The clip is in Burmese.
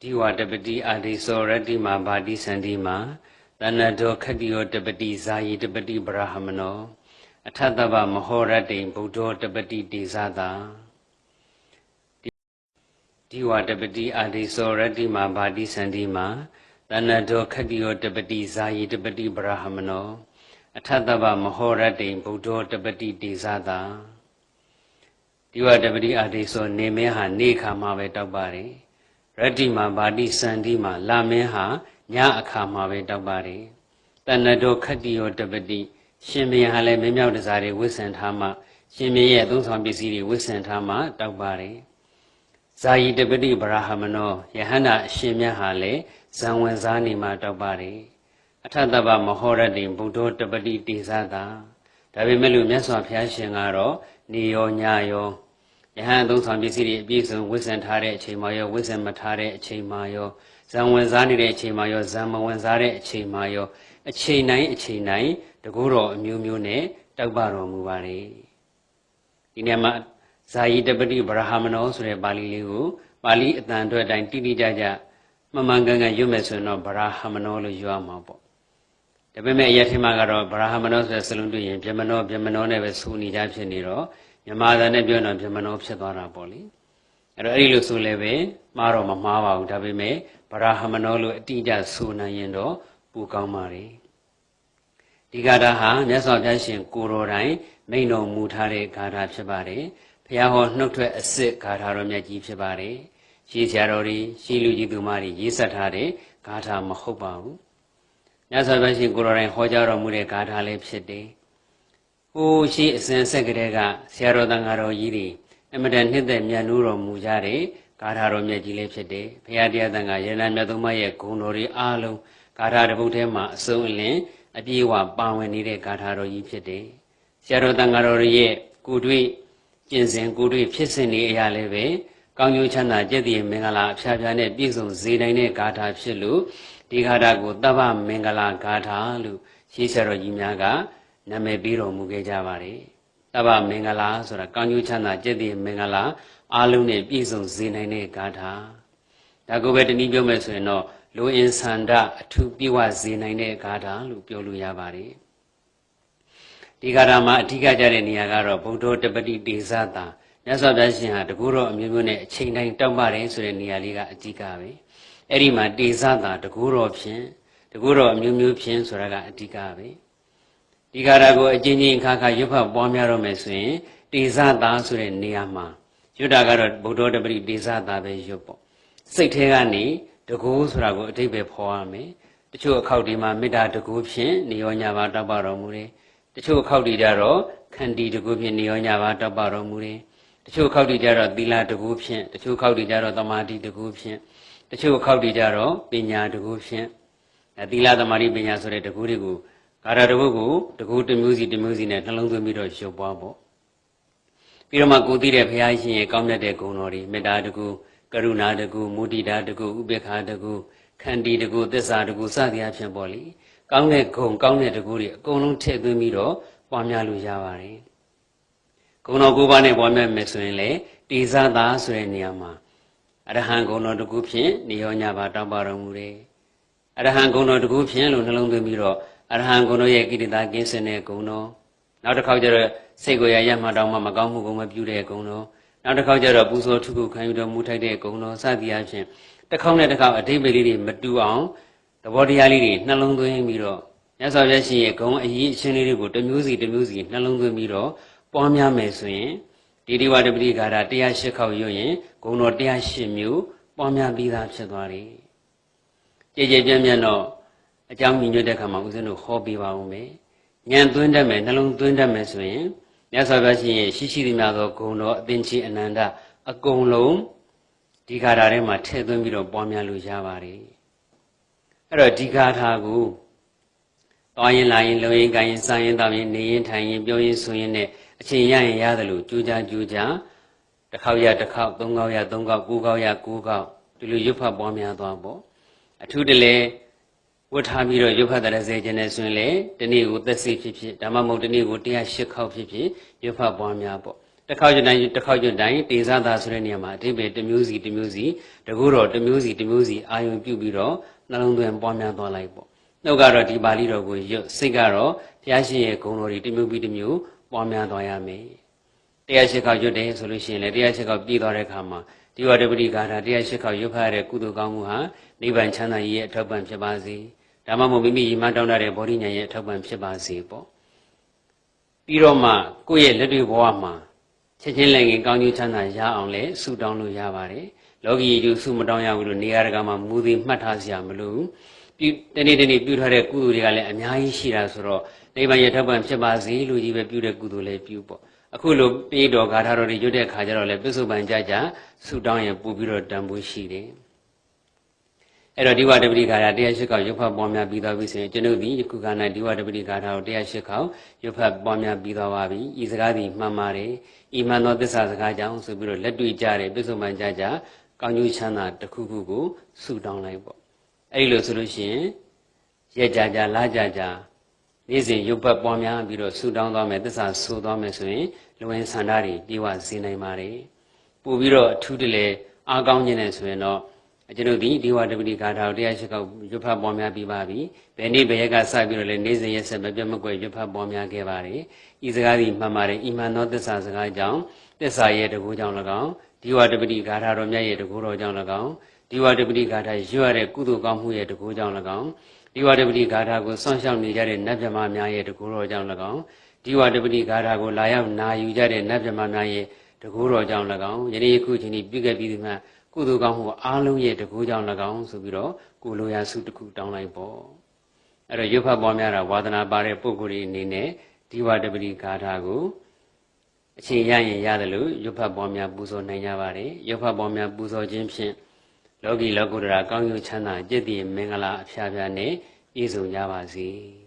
ဒီဝတပတိအာဒိသောရတ္တိမာဘာတိစန္တိမာတဏ္ဍောခတ္တိယောတပတိဇာယိတပတိဗရဟမနောအထတဗမဟောရတ္တိဗုဒ္ဓောတပတိတေဇတာဒီဝတပတိအာဒိသောရတ္တိမာဘာတိစန္တိမာတဏ္ဍောခတ္တိယောတပတိဇာယိတပတိဗရဟမနောအထတဗမဟောရတ္တိဗုဒ္ဓောတပတိတေဇတာဒီဝတပတိအာဒိသောနေမင်းဟာနေခါမှာပဲတောက်ပါတယ် ရတ္တိမာဘာတိစန္တိမာလာမင်းဟာညအခါမှာပဲတောက်ပါတယ်တဏ္ဍောခတ္တိယောတပတိရှင်ဘုရင်ဟာလည်းမင်းမြောက်တစားတွေဝိဆင်ထားမှရှင်ဘုရင်ရဲ့သုံးဆောင်ပစ္စည်းတွေဝိဆင်ထားမှတောက်ပါတယ်ဇာယီတပတိဗရာဟမနောယဟန္တာအရှင်မြတ်ဟာလည်းဇံဝင်စားနေမှတောက်ပါတယ်အထတဗမဟောရတိဘုဒ္ဓတပတိတေဇတာဒါပေမဲ့လို့မြတ်စွာဘုရားရှင်ကတော့နေရောညရော ယဟန်သုံးဆောင်ပစ္စည်းတွေအပြည့်စုံဝိဆင်ထားတဲ့အချိန်မှာရောဝိဆင်မထားတဲ့အချိန်မှာရောဇံဝင်စားနေတဲ့အချိန်မှာရောဇံမဝင်စားတဲ့အချိန်မှာရောအချိန်တိုင်းအချိန်တိုင်းတကူတော်အမျိုးမျိုးနဲ့တောက်ပတော်မူပါတယ်ဒီနေ့မှာဇာယီတပတိဗရဟမနောဆိုတဲ့ပါဠိလေးကိုပါဠိအတန်အတွက်အတိုင်းတိတိကျကျမမှန်ကန်ကန်ရွတ်မယ်ဆိုရင်တော့ဗရဟမနောလို့ရွတ်မှာပေါ့ဒါပေမဲ့အရက်ထင်မှာကတော့ဗရဟမနောဆိုတဲ့စလုံးတွေ့ရင်ဗျမနောဗျမနောနဲ့ပဲဆိုနေကြဖြစ်နေတော့ မြန်မာသာနဲ့ပြောတော့ဗျမနောဖြစ်သွားတာပေါ့လေအဲ့တော့အဲ့ဒီလိုဆိုလည်းပဲမှားတော့မမှားပါဘူးဒါပေမဲ့ဗရဟမနောလို့အတိအကျဆိုနိုင်ရင်တော့ပူကောင်းပါလေဒီဂါထာဟာမြတ်စွာဘုရားရှင်ကိုတော်တိုင်မိန်တော်မူထားတဲ့ဂါထာဖြစ်ပါတယ်ဘုရားဟောနှုတ်ထွက်အစစ်ဂါထာတော်မြတ်ကြီးဖြစ်ပါတယ်ရှင်းဆရာတော်တွေရှင်းလူကြီးသူမတွေရေးဆက်ထားတဲ့ဂါထာမဟုတ်ပါဘူးမြတ်စွာဘုရားရှင်ကိုတော်တိုင်ဟောကြားတော်မူတဲ့ဂါထာလည်းဖြစ်တယ် ဟိုးရှိအစဉ်ဆက်ကလေးကဆရာတော်တန်ဃာတော်ကြီးတွေအမတန်နှစ်သက်မြတ်နိုးတော်မူကြတဲ့ဂါထာတော်မြတ်ကြီးလေးဖြစ်တယ်ဘုရားတရားတန်ဃာရဟန္တာမြတ်သုံးပါးရဲ့ဂုဏ်တော်တွေအားလုံးဂါထာတစ်ပုဒ်ထဲမှာအစုံအလင်အပြည့်အဝပါဝင်နေတဲ့ဂါထာတော်ကြီးဖြစ်တယ်ဆရာတော်တန်ဃာတော်ရဲ့ကိုတွေ့ကျင့်စဉ်ကိုတွေ့ဖြစ်စဉ်တွေအရာလည်းပဲကောင်းကျိုးချမ်းသာကြည်တည်မင်္ဂလာအဖျားဖျားနဲ့ပြည့်စုံစေနိုင်တဲ့ဂါထာဖြစ်လို့ဒီဂါထာကိုတပ္ပမင်္ဂလာဂါထာလို့ရှင်းဆရာတော်ကြီးများက နာမည်ပေးတော်မူခဲ့ကြပါတယ်။တပ္ပမင်္ဂလာဆိုတာကောင်းကျိုးချမ်းသာကြည်တည်မင်္ဂလာအားလုံးနဲ့ပြည့်စုံစေနိုင်တဲ့ဂါထာ။ဒါကိုပဲတနည်းပြောမယ်ဆိုရင်တော့လူအင်ဆန္ဒအထူးပြည့်ဝစေနိုင်တဲ့ဂါထာလို့ပြောလို့ရပါတယ်။ဒီဂါထာမှာအဓိကကြတဲ့နေရာကတော့ဗုဒ္ဓတပတိတေဇတာမြတ်စွာဘုရားရှင်ဟာတကူတော်အမျိုးမျိုးနဲ့အချိန်တိုင်းတောက်ပါတယ်ဆိုတဲ့နေရာလေးကအဓိကပဲ။အဲ့ဒီမှာတေဇတာတကူတော်ဖြင့်တကူတော်အမျိုးမျိုးဖြင့်ဆိုတာကအဓိကပဲ။ ဒီဃာရကိုအချင်းချင်းခါခါရွတ်ဖတ်ပွားများတော့မယ်ဆိုရင်တေဇတာဆိုတဲ့နေရာမှာရွတ်တာကတော့ဗုဒ္ဓတပတိတေဇတာပဲရွတ်ပေါ့စိတ်ထဲကနေတကူဆိုတာကိုအတိတ်ပဲဖော်ရမယ်တချို့အခောက်ဒီမှာမေတ္တာတကူဖြင့်နေရောညာပါတောက်ပတော်မူတယ်တချို့အခောက်ဒီကြတော့ခန္တီတကူဖြင့်နေရောညာပါတောက်ပတော်မူတယ်တချို့ခောက်ဒီကြတော့သီလတကူဖြင့်တချို့ခောက်ဒီကြတော့သမာဓိတကူဖြင့်တချို့ခောက်ဒီကြတော့ပညာတကူဖြင့်သီလသမာဓိပညာဆိုတဲ့တကူတွေကို ကာရတကုတ်ကိုတကူတစ်မျိုးစီတစ်မျိုးစီနဲ့နှလုံးသွင်းပြီးတော့ရုပ်ပွားပေါ့ပြီးတော့မှကိုသိတဲ့ဘုရားရှင်ရဲ့ကောင်းမြတ်တဲ့ဂုဏ်တော်တွေမေတ္တာတကူကရုဏာတကူမုဒိတာတကူဥပေက္ခတကူခန္တီတကူသစ္စာတကူစသည်အဖြစ်ပေါ့လေကောင်းတဲ့ဂုဏ်ကောင်းတဲ့တကူတွေအကုန်လုံးထည့်သွင်းပြီးတော့ပွားများလို့ရပါတယ်ဂုဏ်တော်ကိုးပါးနဲ့ပွားများမယ်ဆိုရင်လေတေဇတာဆိုတဲ့နေရာမှာအရဟံဂုဏ်တော်တကူဖြင့်နေရောညပါတောင်းပါတော်မူတယ်အရဟံဂုဏ်တော်တကူဖြင့်လို့နှလုံးသွင်းပြီးတော့ အရဟံဂုဏ်တို့ရဲ့ကိရိတာကင်းစင်တဲ့ဂုဏ်တော်နောက်တစ်ခေါက်ကျတော့စိတ်ကိုရရမှတောင်းမှမကောင်းမှုကိုမပြုတဲ့ဂုဏ်တော်နောက်တစ်ခေါက်ကျတော့ပူဇော်ထုခုခံယူတော်မူထိုက်တဲ့ဂုဏ်တော်စသည်အချင်းတစ်ခေါက်နဲ့တစ်ခေါက်အတိတ်ပဲလေးတွေမတူအောင်သဘောတရားလေးတွေနှလုံးသွင်းပြီးတော့မြတ်စွာဘုရားရှင်ရဲ့ဂုဏ်အရေးအချင်းလေးတွေကိုတစ်မျိုးစီတစ်မျိုးစီနှလုံးသွင်းပြီးတော့ပွားများမယ်ဆိုရင်ဒီဒီဝတပတိဂါထာ108ခေါက်ရွတ်ရင်ဂုဏ်တော်108မျိုးပွားများပြီးသားဖြစ်သွားတယ်ကြည်ကြည်ပြန့်ပြန့်တော့ အကြောင်းမြင်ရတဲ့အခါမှာဦးဇင်းတို့ဟောပြပါဦးမယ်ဉာဏ်သွင်းတတ်မယ်နှလုံးသွင်းတတ်မယ်ဆိုရင်မြတ်စွာဘုရားရှင်ရဲ့ရှိရှိသမျှသောဂုဏ်တော်အသင်္ချီအနန္တအကုန်လုံးဒီဂါထာထဲမှာထည့်သွင်းပြီးတော့ပွားများလို့ရပါတယ်အဲ့တော့ဒီဂါထာကိုတောင်းရင်လာရင်လုံရင်ကိုင်းရင်စားရင်တောင်းရင်နေရင်ထိုင်ရင်ပြောရင်ဆိုရင်နဲ့အချိန်ရရင်ရတယ်လို့ကြိုးကြားကြိုးကြားတစ်ခေါက်ရတစ်ခေါက်သုံးခေါက်ရသုံးခေါက်ကိုးခေါက်ရကိုးခေါက်ဒီလိုရွတ်ဖတ်ပွားများသွားပေါ့အထူးတလဲ ဝတ်ထားပြီးတော့ရုပ်ဖတ်တဲ့စေခြင်းနဲ့ဆိုရင်လေတနေ့ကိုသက်စီဖြစ်ဖြစ်ဒါမှမဟုတ်တနေ့ကို108ခေါက်ဖြစ်ဖြစ်ရုပ်ဖတ်ပွားများပေါ့တစ်ခေါက်ကျွတ်တိုင်းတစ်ခေါက်ကျွတ်တိုင်းတေဇသာဆိုတဲ့နေရာမှာအတိပ္ပယ်တစ်မျိုးစီတစ်မျိုးစီတကူတော့တစ်မျိုးစီတစ်မျိုးစီအာယုံပြုပြီးတော့နှလုံးသွင်းပွားများသွားလိုက်ပေါ့နှုတ်ကတော့ဒီပါဠိတော်ကိုရွတ်စိတ်ကတော့ဘုရားရှင်ရဲ့ဂုဏ်တော်တွေတစ်မျိုးပြီးတစ်မျိုးပွားများသွားရမယ်တရားရှိခေါက်ရွတ်တယ်ဆိုလို့ရှိရင်လည်းတရားရှိခေါက်ပြည်သွားတဲ့အခါမှာဒီဝတ္တပတိဂါထာတရားရှိခေါက်ရွတ်ဖတ်ရတဲ့ကုသိုလ်ကောင်းမှုဟာနိဗ္ဗာန်ချမ်းသာရဲ့အထောက်ပံ့ဖြစ်ပါစေ ဒါမှမဟုတ်မိမိရည်မှန်းတောင်းတတဲ့ဗောဓိဉာဏ်ရဲ့အထောက်ပံ့ဖြစ်ပါစေပေါ့ပြီးတော့မှကိုယ့်ရဲ့လက်တွေ့ဘဝမှာချက်ချင်းလည်းငင်ကောင်းကျိုးချမ်းသာရအောင်လဲဆုတောင်းလို့ရပါတယ်လောကီကျိုးဆုမတောင်းရဘူးလို့နေရာတကာမှာမူသည်မှတ်ထားစရာမလိုဘူးပြုတနေ့တနေ့ပြုထားတဲ့ကုသိုလ်တွေကလည်းအများကြီးရှိတာဆိုတော့နိဗ္ဗာန်ရထောက်ပံ့ဖြစ်ပါစေလို့ကြီးပဲပြုတဲ့ကုသိုလ်လည်းပြုပေါ့အခုလိုပြေတော်ဂါထာတော်တွေရွတ်တဲ့ခါကျတော့လည်းပစ္စုပန်ကြကြဆုတောင်းရင်ပို့ပြီးတော့တန်ဖိုးရှိတယ် အဲ့တော့ဒီဝတ္တပတိဂါထာတရားရှိခေါက်ရုပ်ဖတ်ပေါ်များပြီးသွားပြီဆိုရင်ကျွန်ုပ်ဒီယခုက၌ဒီဝတ္တပတိဂါထာကိုတရားရှိခေါက်ရုပ်ဖတ်ပေါ်များပြီးသွားပါပြီဤစကားသည်မှန်ပါတယ်ဤမှန်သောသစ္စာစကားကြောင့်ဆိုပြီးတော့လက်တွေ့ကြတယ်ပစ္စုပန်ကြကြကောင်းကျိုးချမ်းသာတစ်ခုခုကိုဆုတောင်းလိုက်ပေါ့အဲ့ဒီလိုဆိုလို့ရှိရင်ရက်ကြကြလာကြကြနေ့စဉ်ရုပ်ပတ်ပွားများပြီးတော့ဆုတောင်းသွားမယ်သစ္စာဆိုသွားမယ်ဆိုရင်လူဝင်ဆန္ဒတွေပြေဝစေနိုင်ပါတယ်ပို့ပြီးတော့အထူးတလေအားကောင်းခြင်းနဲ့ဆိုရင်တော့ ကျွန်တော်ဒီဒီဝတ္တပတိဂါထာကိုတရားရှိကောက်ရွတ်ဖတ်ပွားများပြီးပါပြီ။ဘယ်နေ့ဘယ်ရက်ကစပြီးတော့လဲနေ့စဉ်ရက်ဆက်မပြတ်မကွက်ရွတ်ဖတ်ပွားများခဲ့ပါတယ်။ဤစကားဒီမှန်ပါတယ်။ဤမှန်သောသစ္စာစကားကြောင့်သစ္စာရဲ့တကူကြောင့်၎င်းဒီဝတ္တပတိဂါထာတော်မြတ်ရဲ့တကူတော်ကြောင့်၎င်းဒီဝတ္တပတိဂါထာရွတ်ရတဲ့ကုသိုလ်ကောင်းမှုရဲ့တကူကြောင့်၎င်းဒီဝတ္တပတိဂါထာကိုဆွန့်ရှောက်နေကြတဲ့နတ်မြမများရဲ့တကူတော်ကြောင့်၎င်းဒီဝတ္တပတိဂါထာကိုလာရောက်နာယူကြတဲ့နတ်မြမများရဲ့တကူတော်ကြောင့်၎င်းယနေ့ယခုချိန်ဒီပြုခဲ့ပြီးဒီမှာ ကုသိုလ်ကောင်းမှုအားလုံးရဲ့တကူကြောင့်၎င်းဆိုပြီးတော့ကိုလိုရာစုတစ်ခုတောင်းလိုက်ပေါ့အဲ့တော့ရုပ်ဖတ်ပေါ်များတာဝါသနာပါတဲ့ပုဂ္ဂိုလ်တွေအနေနဲ့ဒီဝတ္တပတိဂါထာကိုအချိန်ရရင်ရတယ်လို့ရုပ်ဖတ်ပေါ်များပူဇော်နိုင်ကြပါတယ်ရုပ်ဖတ်ပေါ်များပူဇော်ခြင်းဖြင့်လောကီလောကုတ္တရာကောင်းကျိုးချမ်းသာจิตတည်မင်္ဂလာအဖျားဖျားနဲ့ပြည့်စုံကြပါစေ။